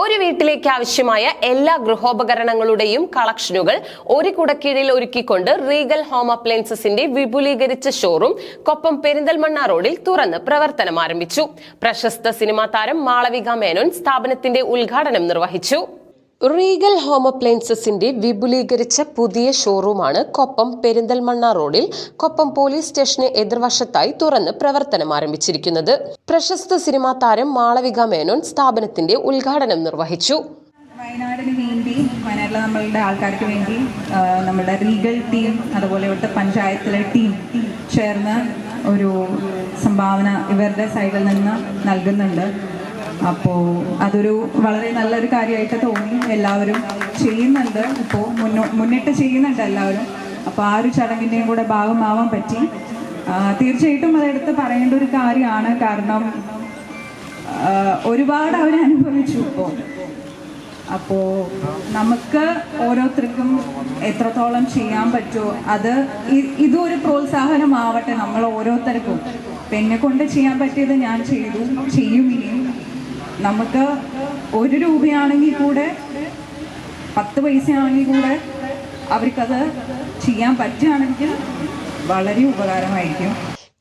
ഒരു വീട്ടിലേക്ക് ആവശ്യമായ എല്ലാ ഗൃഹോപകരണങ്ങളുടെയും കളക്ഷനുകൾ ഒരു കുടക്കീഴിൽ ഒരുക്കിക്കൊണ്ട് റീഗൽ ഹോം അപ്ലയൻസസിന്റെ വിപുലീകരിച്ച ഷോറൂം കൊപ്പം പെരിന്തൽമണ്ണ റോഡിൽ തുറന്ന് പ്രവർത്തനം ആരംഭിച്ചു. പ്രശസ്ത സിനിമാ താരം മാളവിക മേനോൻ സ്ഥാപനത്തിന്റെ ഉദ്ഘാടനം നിർവഹിച്ചു. റീഗൽ ഹോം അപ്ലയൻസസിന്റെ വിപുലീകരിച്ച പുതിയ ഷോറൂമാണ് കൊപ്പം പെരിന്തൽമണ്ണ റോഡിൽ കൊപ്പം പോലീസ് സ്റ്റേഷന് എതിർവശത്തായി തുറന്ന് പ്രവർത്തനം ആരംഭിച്ചിരിക്കുന്നത്. പ്രശസ്ത സിനിമാ താരം മാളവിക മേനോൻ സ്ഥാപനത്തിന്റെ ഉദ്ഘാടനം നിർവഹിച്ചു. വയനാടിന് വേണ്ടി വയനാട്ടിലെ നമ്മളുടെ ആൾക്കാർക്ക് വേണ്ടി നമ്മുടെ ലീഗൽ ടീം അതുപോലെ ഇവിടുത്തെ പഞ്ചായത്തിലെ ടീം ചേർന്ന് ഒരു സംഭാവന ഇവരുടെ സൈഡിൽ നിന്ന് നൽകുന്നുണ്ട്. അപ്പോൾ അതൊരു വളരെ നല്ലൊരു കാര്യമായിട്ട് തോന്നി. എല്ലാവരും ചെയ്യുന്നുണ്ട്. ഇപ്പോ മുന്നോ മുന്നിട്ട് ചെയ്യുന്നുണ്ട് എല്ലാവരും. അപ്പോൾ ആ ഒരു ചടങ്ങിന്റെയും കൂടെ ഭാഗമാവാൻ പറ്റി. തീർച്ചയായിട്ടും അതെടുത്ത് പറയേണ്ട ഒരു കാര്യമാണ്. കാരണം ഒരുപാട് അവർ അനുഭവിച്ചു ഇപ്പോൾ അപ്പോൾ നമുക്ക് ഓരോരുത്തർക്കും എത്രത്തോളം ചെയ്യാൻ പറ്റുമോ അത് ഇതും ഒരു പ്രോത്സാഹനമാവട്ടെ നമ്മൾ ഓരോരുത്തർക്കും. ഇപ്പം എന്നെ കൊണ്ട് ചെയ്യാൻ പറ്റിയത് ഞാൻ ചെയ്തു. ചെയ്യും ഇനിയും. നമുക്ക് ഒരു രൂപയാണെങ്കിൽ കൂടെ പത്ത് പൈസയാണെങ്കിൽ കൂടെ അവർക്കത് ചെയ്യാൻ പറ്റുകയാണെങ്കിൽ വളരെ ഉപകാരമായിരിക്കും.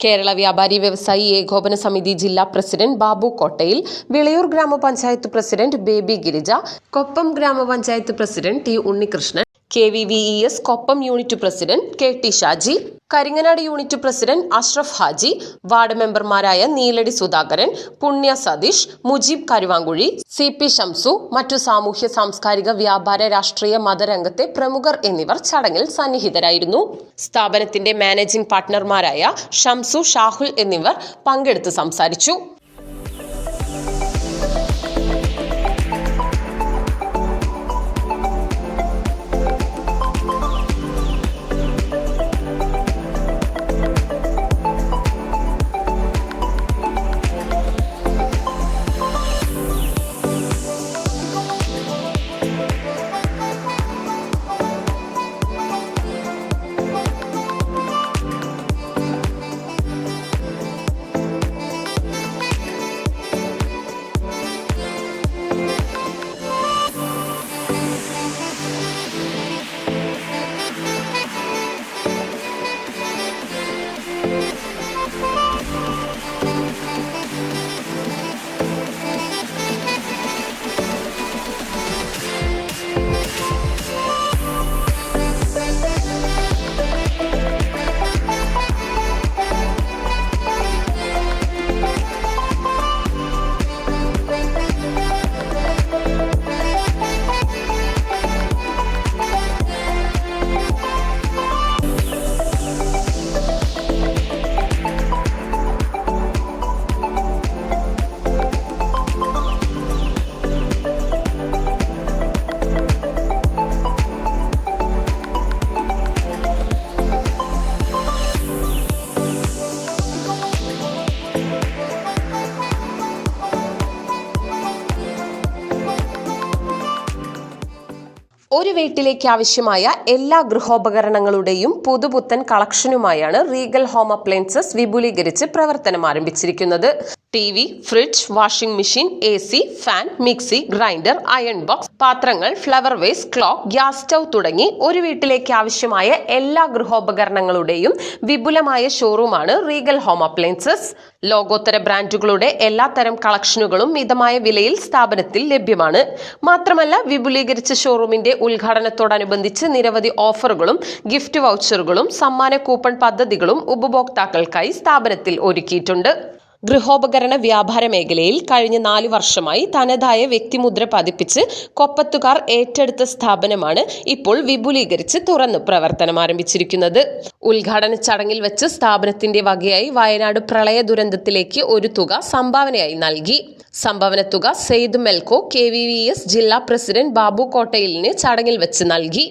കേരള വ്യാപാരി വ്യവസായി ഏകോപന സമിതി ജില്ലാ പ്രസിഡന്റ് ബാബു കോട്ടയിൽ വിളയൂർ ഗ്രാമപഞ്ചായത്ത് പ്രസിഡന്റ് ബേബി ഗിരിജ കൊപ്പം ഗ്രാമപഞ്ചായത്ത് president T Unnikrishnan K V V E S Koppam unit president K T Shaji Karinganad unit president Ashraf Haji ward മെമ്പർമാരായ നീലടി സുധാകരൻ പുണ്യ സതീഷ് മുജീബ് കരുവാങ്കുഴി സി പി ഷംസു മറ്റു സാമൂഹ്യ സാംസ്കാരിക വ്യാപാര രാഷ്ട്രീയ മതരംഗത്തെ പ്രമുഖർ എന്നിവർ ചടങ്ങിൽ സന്നിഹിതരായിരുന്നു. സ്ഥാപനത്തിന്റെ മാനേജിംഗ് പാർട്ട്ണർമാരായ ഷംസു ഷാഹുൽ എന്നിവർ പങ്കെടുത്ത് സംസാരിച്ചു. ഒരു വീട്ടിലേക്ക് ആവശ്യമായ എല്ലാ ഗൃഹോപകരണങ്ങളുടെയും പുതുപുത്തൻ കളക്ഷനുമായാണ് റീഗൽ ഹോം അപ്ലയൻസസ് വിപുലീകരിച്ച് പ്രവർത്തനം ആരംഭിച്ചിരിക്കുന്നത്. T V fridge washing machine A C fan mixie grinder iron box പാത്രങ്ങൾ flower vase clock gas stove തുടങ്ങി ഒരു വീട്ടിലേക്ക് ആവശ്യമായ എല്ലാ ഗൃഹോപകരണങ്ങളുടെയും വിപുലമായ ഷോറൂമാണ് റീഗൽ ഹോം അപ്ലയൻസസ്. ലോകോത്തര ബ്രാൻഡുകളുടെ എല്ലാത്തരം കളക്ഷനുകളും മിതമായ വിലയിൽ സ്ഥാപനത്തിൽ ലഭ്യമാണ്. മാത്രമല്ല വിപുലീകരിച്ച ഷോറൂമിന്റെ ഉദ്ഘാടനത്തോടനുബന്ധിച്ച് നിരവധി ഓഫറുകളും ഗിഫ്റ്റ് വൗച്ചറുകളും സമ്മാന കൂപ്പൺ പദ്ധതികളും ഉപഭോക്താക്കൾക്കായി സ്ഥാപനത്തിൽ ഒരുക്കിയിട്ടുണ്ട്. ഗൃഹോപകരണ വ്യാപാര മേഖലയിൽ കഴിഞ്ഞ നാല് വർഷമായി തനതായ വ്യക്തിമുദ്ര പതിപ്പിച്ച് കൊപ്പത്തുകാർ ഏറ്റെടുത്ത സ്ഥാപനമാണ് ഇപ്പോൾ വിപുലീകരിച്ച് തുറന്നു പ്രവർത്തനം ആരംഭിച്ചിരിക്കുന്നത്. ഉദ്ഘാടന ചടങ്ങിൽ വെച്ച് സ്ഥാപനത്തിന്റെ വകയായി വയനാട് പ്രളയ ദുരന്തത്തിലേക്ക് ഒരു തുക സംഭാവനയായി നൽകി. സംഭാവന തുക Syed Melco K V V S ജില്ലാ പ്രസിഡന്റ് ബാബു കോട്ടയിലിന് ചടങ്ങിൽ വെച്ച് നൽകി.